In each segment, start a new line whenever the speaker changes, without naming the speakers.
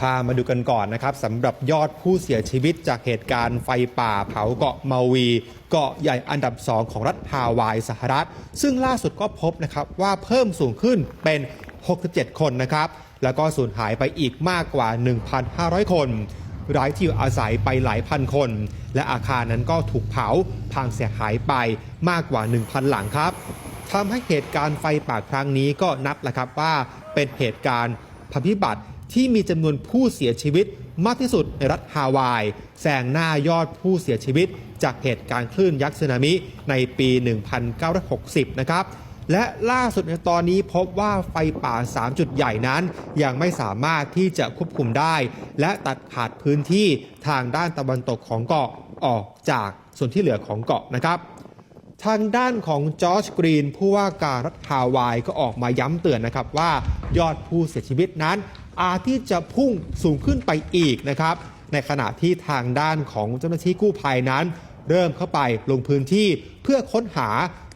พามาดูกันก่อนนะครับสำหรับยอดผู้เสียชีวิตจากเหตุการณ์ไฟป่าเผาเกาะมาวี เกาะใหญ่อันดับ 2 ของรัฐฮาวายสหรัฐ ซึ่งล่าสุดก็พบนะครับว่าเพิ่มสูงขึ้นเป็น 67 คนนะครับ แล้วก็สูญหายไปอีกมากกว่า 1,500 คนไร้ที่อยู่อาศัยไปหลายพันคน และอาคารนั้นก็ถูกเผาพังเสียหายไปมากกว่า 1,000 หลังครับทำให้เหตุการณ์ไฟป่าครั้งนี้ก็นับแหละครับว่าเป็นเหตุการณ์ภัยพิบัติ ที่มีจำนวนผู้เสียชีวิตมากที่สุดในรัฐฮาวายแซงหน้ายอดผู้เสียชีวิต จากเหตุการณ์คลื่นยักษ์สึนามิในปี 1960 นะครับและล่าสุดในตอนนี้พบว่าไฟป่า 3 จุดใหญ่นั้น ยังไม่สามารถที่จะควบคุมได้ และตัดขาดพื้นที่ทางด้านตะวันตกของเกาะออกจากส่วนที่เหลือของเกาะนะครับทางด้านของจอร์จกรีนผู้ว่าการรัฐฮาวายก็ออกมาย้ำเตือนนะครับว่ายอดผู้เสียชีวิตนั้น ที่จะพุ่งสูงขึ้นไปอีกนะครับ ในขณะที่ทางด้านของเจ้าหน้าที่กู้ภัยนั้น เริ่มเข้าไปลงพื้นที่เพื่อค้นหา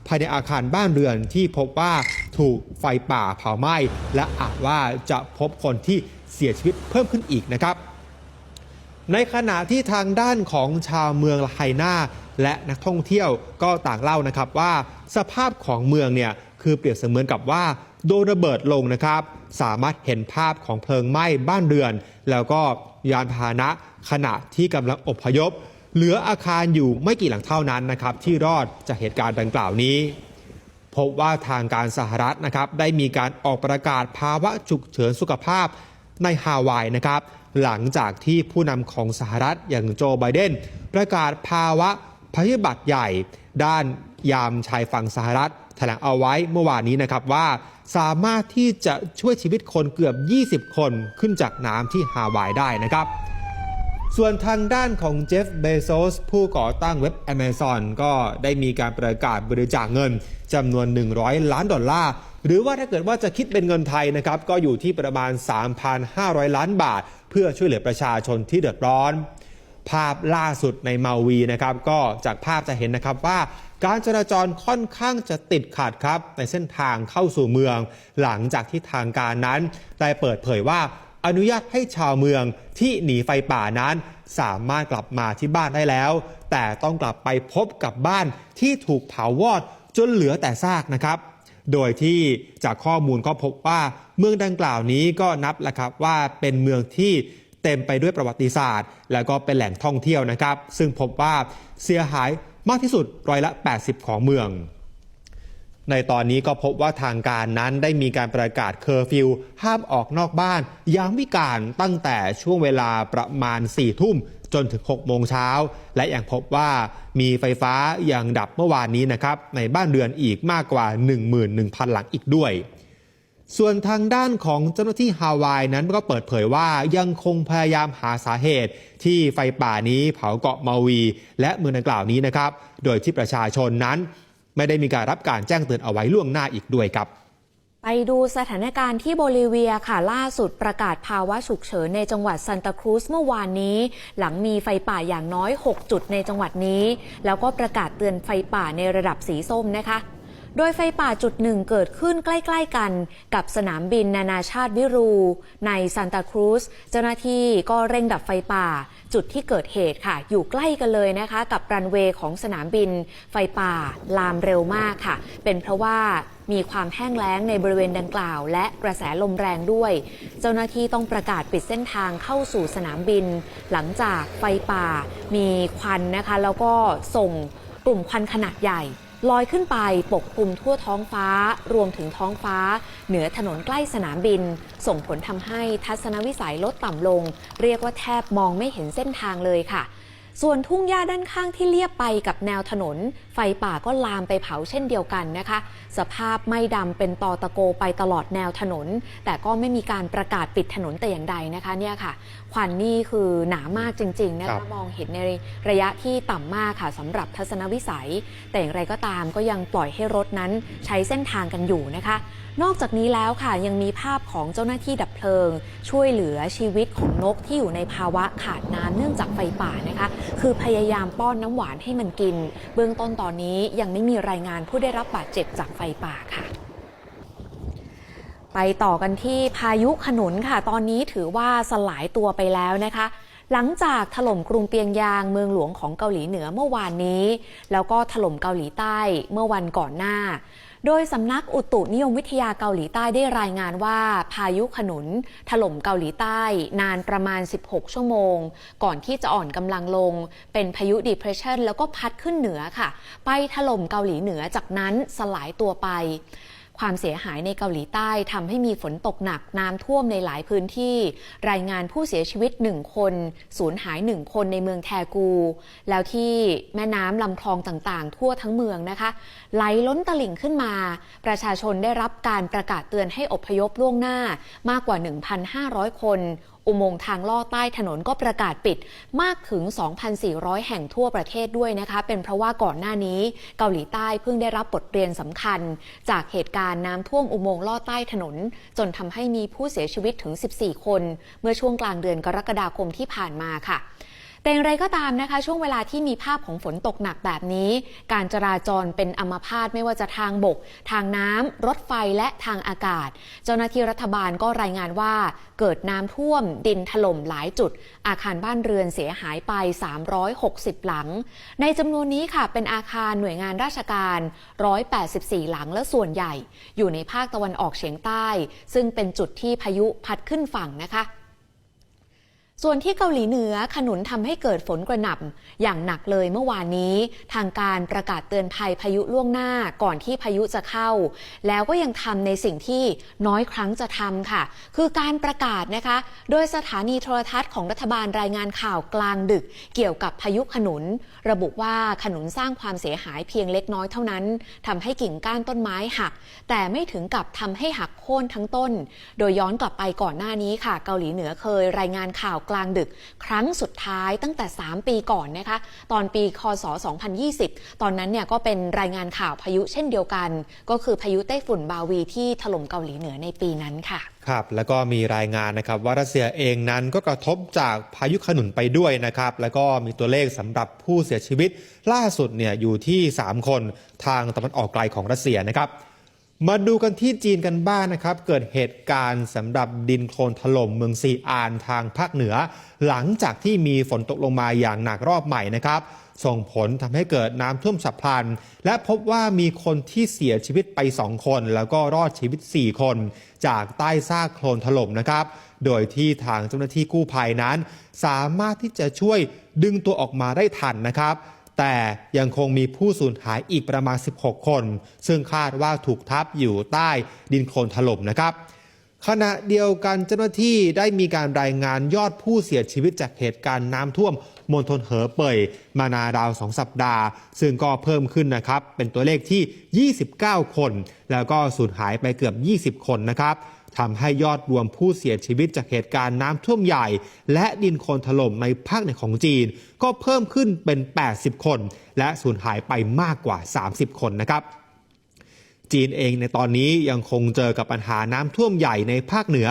ภายในอาคารบ้านเรือนที่พบว่าถูกไฟป่าเผาไหม้ และอาจว่าจะพบคนที่เสียชีวิตเพิ่มขึ้นอีกนะครับ ในขณะที่ทางด้านของชาวเมืองไฮนาและนักท่องเที่ยวก็ต่างเล่านะครับว่า สภาพของเมืองเนี่ยคือเปรียบเสมือนกับว่าโดนระเบิดลงนะครับ สามารถเห็นภาพของเพลิงไหม้บ้านเรือน แล้วก็ยานพาหนะขณะที่กำลังอพยพ เหลืออาคารอยู่ไม่กี่หลังเท่านั้นนะครับที่รอดจากเหตุการณ์ดังกล่าวนี้ พบว่าทางการสหรัฐนะครับได้มีการออกประกาศภาวะฉุกเฉินสุขภาพในฮาวายนะครับหลังจากที่ผู้นำของสหรัฐอย่างโจไบเดน ประกาศภาวะภัยพิบัติใหญ่ ด้านยามชายฝั่งสหรัฐ ถลงเอาไว้เมื่อวานนี้นะครับว่า สามารถที่จะช่วยชีวิตคนเกือบ 20 คนขึ้นจากน้ำที่ฮาวายได้นะครับ ส่วนทางด้านของเจฟเบโซสผู้ก่อตั้งเว็บ Amazon ก็ได้มีการประกาศบริจาคเงินจำนวน 100 ล้านดอลลาร์ หรือว่าถ้าเกิดว่าจะคิดเป็นเงินไทยนะครับ ก็อยู่ที่ประมาณ 3,500 ล้านบาท เพื่อช่วยเหลือประชาชนที่เดือดร้อน ภาพล่าสุดในมาวีนะครับก็จากภาพจะเห็นนะครับว่าการจราจรค่อนข้างจะติดขัดครับ ในเส้นทางเข้าสู่เมือง หลังจากที่ทางการนั้น ได้เปิดเผยว่าอนุญาตให้ชาวเมืองที่หนีไฟป่านั้น สามารถกลับมาที่บ้านได้แล้ว แต่ต้องกลับไปพบกับบ้านที่ถูกเผาวอดจนเหลือแต่ซากนะครับ โดยที่จากข้อมูลก็พบว่าเมืองดังกล่าวนี้ก็นับแหละครับว่าเป็นเมืองที่ เต็มไปด้วยประวัติศาสตร์ แล้วก็เป็นแหล่งท่องเที่ยวนะครับ ซึ่งพบว่าเสียหายมากที่สุดร้อยละ 80 ของเมือง ในตอนนี้ก็พบว่าทางการนั้นได้มีการประกาศเคอร์ฟิวห้ามออกนอกบ้านยามวิการตั้งแต่ช่วงเวลาประมาณ 4 ทุ่มจนถึง 6 โมงเช้า และยังพบว่ามีไฟฟ้ายังดับเมื่อวานนี้นะครับในบ้านเรือนอีกมากกว่า 11,000 หลังอีกด้วย ส่วนทางด้านของเจ้าหน้าที่ฮาวายนั้นก็เปิดเผยว่ายังคงพยายามหาสาเหตุ ที่ไฟป่านี้เผาเกาะมาวี และเมืองดังกล่าวนี้นะครับ โดยที่ประชาชนนั้น ไม่ได้มีการรับการแจ้งเตือนเอาไว้ล่วงหน้าอีกด้วยครับ
ไปดูสถานการณ์ที่โบลิเวียค่ะล่าสุดประกาศภาวะฉุกเฉินในจังหวัดซันตาครูซเมื่อวานนี้ หลังมีไฟป่าอย่างน้อย 6 จุดในจังหวัดนี้ แล้วก็ประกาศเตือนไฟป่าในระดับสีส้มนะคะ โดยไฟป่าจุดหนึ่งเกิดขึ้นใกล้ ๆกันกับสนามบินนานาชาติวิรู ในซันตาครูซเจ้าหน้าที่ก็เร่งดับไฟป่า จุดที่เกิดเหตุค่ะ อยู่ใกล้กันเลยนะคะ กับรันเวย์ของสนามบิน ไฟป่าลามเร็วมากค่ะ เป็นเพราะว่ามีความแห้งแล้งในบริเวณดังกล่าว และกระแสลมแรงด้วย เจ้าหน้าที่ต้องประกาศปิดเส้นทางเข้าสู่สนามบิน หลังจากไฟป่ามีควันนะคะ แล้วก็ส่งกลุ่มควันขนาดใหญ่ ลอยขึ้นไปปกคลุมทั่วท้องฟ้า รวมถึงท้องฟ้า เหนือถนนใกล้สนามบิน ส่งผลทำให้ทัศนวิสัยลดต่ำลง เรียกว่าแทบมองไม่เห็นเส้นทางเลยค่ะส่วนทุ่งหญ้าด้านข้างที่เลียบไปกับแนวถนน ไฟป่าก็ลามไปเผาเช่นเดียวกันนะคะ สภาพไม้ดำเป็นตอตะโกไปตลอดแนวถนน แต่ก็ไม่มีการประกาศปิดถนนแต่อย่างใดนะคะเนี่ยค่ะ ควันนี่คือหนามากจริงๆนะ
ครั
คะ
บ
มองเห็นในระยะที่ต่ำมากค่ะสำหรับทัศนวิสัย แต่อย่างไรก็ตามก็ยังปล่อยให้รถนั้นใช้เส้นทางกันอยู่นะคะ นอกจากนี้แล้วค่ะยังมีภาพของเจ้าหน้าที่ดับเพลิง ช่วยเหลือชีวิตของนกที่อยู่ในภาวะขาดน้ำเนื่องจากไฟป่านะคะ คือพยายามป้อนน้ำหวานให้มันกิน เบื้องต้นตอนนี้ยังไม่มีรายงานผู้ได้รับบาดเจ็บจากไฟป่าค่ะ ไปต่อกันที่พายุขนุนค่ะ ตอนนี้ถือว่าสลายตัวไปแล้วนะคะ หลังจากถล่มกรุงเปียงยางเมืองหลวงของเกาหลีเหนือเมื่อวานนี้ แล้วก็ถล่มเกาหลีใต้เมื่อวันก่อนหน้า โดยสำนักอุตุนิยมวิทยาเกาหลีใต้ได้รายงานว่า พายุขนุน ถล่มเกาหลีใต้ นานประมาณ 16 ชั่วโมง ก่อนที่จะอ่อนกำลังลง เป็นพายุ depression แล้วก็พัดขึ้นเหนือค่ะ ไปถล่มเกาหลีเหนือจากนั้นสลายตัวไป ความเสียหายในเกาหลีใต้ทำให้มีฝนตกหนักน้ำท่วมในหลายพื้นที่ รายงานผู้เสียชีวิตหนึ่งคน สูญหายหนึ่งคนในเมืองแทกู แล้วที่แม่น้ำลำคลองต่างๆ ทั่วทั้งเมืองนะคะ ไหลล้นตลิ่งขึ้นมา ประชาชนได้รับการประกาศเตือนให้อพยพล่วงหน้ามากกว่า 1,500 คน อุโมงค์ทางลอดใต้ถนนก็ประกาศปิดมากถึง 2,400 แห่งทั่วประเทศด้วยนะคะ เป็นเพราะว่าก่อนหน้านี้ เกาหลีใต้เพิ่งได้รับบทเรียนสำคัญ จากเหตุการณ์น้ำท่วมอุโมงค์ลอดใต้ถนน จนทำให้มีผู้เสียชีวิตถึง 14 คน เมื่อช่วงกลางเดือนกรกฎาคมที่ผ่านมาค่ะ แต่อย่างไรก็ตามนะคะ ช่วงเวลาที่มีภาพของฝนตกหนักแบบนี้ การจราจรเป็นอัมพาตไม่ว่าจะทางบก ทางน้ำรถไฟและทางอากาศ เจ้าหน้าที่รัฐบาลก็รายงานว่าเกิดน้ำท่วม ดินถล่มหลายจุด อาคารบ้านเรือนเสียหายไป 360 หลัง ในจำนวนนี้ค่ะเป็นอาคารหน่วยงานราชการ 184 หลังและส่วนใหญ่ อยู่ในภาคตะวันออกเฉียงใต้ ซึ่งเป็นจุดที่พายุพัดขึ้นฝั่งนะคะ ส่วนที่เกาหลีเหนือขนุนทำให้เกิดฝนกระหน่ำอย่างหนักเลยเมื่อวานนี้ ทางการประกาศเตือนภัยพายุล่วงหน้าก่อนที่พายุจะเข้า แล้วก็ยังทำในสิ่งที่น้อยครั้งจะทำค่ะ คือการประกาศนะคะ โดยสถานีโทรทัศน์ของรัฐบาลรายงานข่าวกลางดึก เกี่ยวกับพายุขนุน ระบุว่าขนุนสร้างความเสียหายเพียงเล็กน้อยเท่านั้นทำให้กิ่งก้านต้นไม้หัก แต่ไม่ถึงกับทำให้หักโค่นทั้งต้น โดยย้อนกลับไปก่อนหน้านี้ค่ะ เกาหลีเหนือเคยรายงานข่าวกลางดึก ครั้งสุดท้ายตั้งแต่ 3 ปีก่อนนะคะตอนปีคศ 2020 ตอนนั้นเนี่ยก็เป็นรายงานข่าวพายุเช่นเดียวกัน ก็คือพายุไต้ฝุ่นบาวีที่ถล่มเกาหลีเหนือในปีนั้นค่ะ
ครับแล้วก็มีรายงานนะครับว่ารัสเซียเองนั้นก็กระทบจากพายุขนุนไปด้วยนะครับแล้วก็มีตัวเลขสำหรับผู้เสียชีวิต ล่าสุดเนี่ยอยู่ที่ 3 คนทางตะวันออกไกลของรัสเซียนะครับ มาดูกันที่จีนกันบ้างนะครับ เกิดเหตุการณ์สำหรับดินโคลนถล่มเมืองซีอานทางภาคเหนือ หลังจากที่มีฝนตกลงมาอย่างหนักรอบใหม่นะครับ ส่งผลทำให้เกิดน้ำท่วมฉับพลัน และพบว่ามีคนที่เสียชีวิตไป 2 คน แล้วก็รอดชีวิต 4 คน จากใต้ซากโคลนถล่มนะครับ โดยที่ทางเจ้าหน้าที่กู้ภัยนั้น สามารถที่จะช่วยดึงตัวออกมาได้ทันนะครับ แต่ยังคงมีผู้สูญหายอีกประมาณ 16 คน ซึ่งคาดว่าถูกทับอยู่ใต้ดินโคลนถล่มนะครับขณะเดียวกันเจ้าหน้าที่ได้มีการรายงานยอดผู้เสียชีวิตจากเหตุการณ์น้ำท่วมมณฑลเหอเป่ยมานาราว 2 สัปดาห์ ซึ่งก็เพิ่มขึ้นนะครับ เป็นตัวเลขที่ 29 คน แล้วก็สูญหายไปเกือบ 20 คนนะครับ ทำให้ยอดรวมผู้เสียชีวิตจากเหตุการณ์น้ำท่วมใหญ่ และดินโคลนถล่มในภาคเหนือของจีน ก็เพิ่มขึ้นเป็น 80 คน และสูญหายไปมากกว่า 30 คนนะครับจีนเองในตอนนี้ยังคงเจอกับปัญหาน้ำท่วมใหญ่ในภาคเหนือ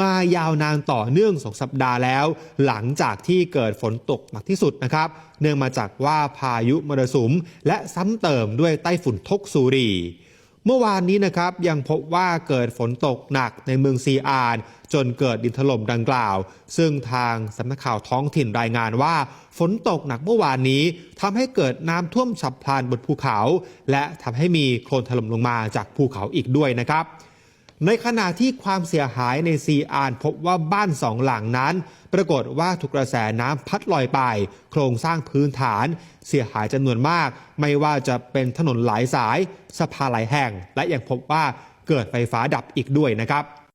มายาวนานต่อเนื่องสองสัปดาห์แล้ว หลังจากที่เกิดฝนตกหนักที่สุดนะครับ เนื่องมาจากว่าพายุมรสุมและซ้ำเติมด้วยไต้ฝุ่นทกซูรี เมื่อวานนี้นะครับยังพบว่าเกิดฝนตกหนักในเมืองซีอานจนเกิดดินถล่มดังกล่าว ซึ่งทางสำนักข่าวท้องถิ่นรายงานว่า ฝนตกหนักเมื่อวานนี้ทำให้เกิดน้ำท่วมฉับพลันบนภูเขา และทำให้มีโคลนถล่มลงมาจากภูเขาอีกด้วยนะครับ ในขณะที่ความเสียหายในซีอานพบว่าบ้านสองหลังนั้น ปรากฏว่าถูกกระแสน้ำพัดลอยไป โครงสร้างพื้นฐาน เสียหายจำนวนมาก ไม่ว่าจะเป็นถนนหลายสายสะพานหลายแห่ง และยังพบว่าเกิดไฟฟ้าดับอีกด้วยนะครับ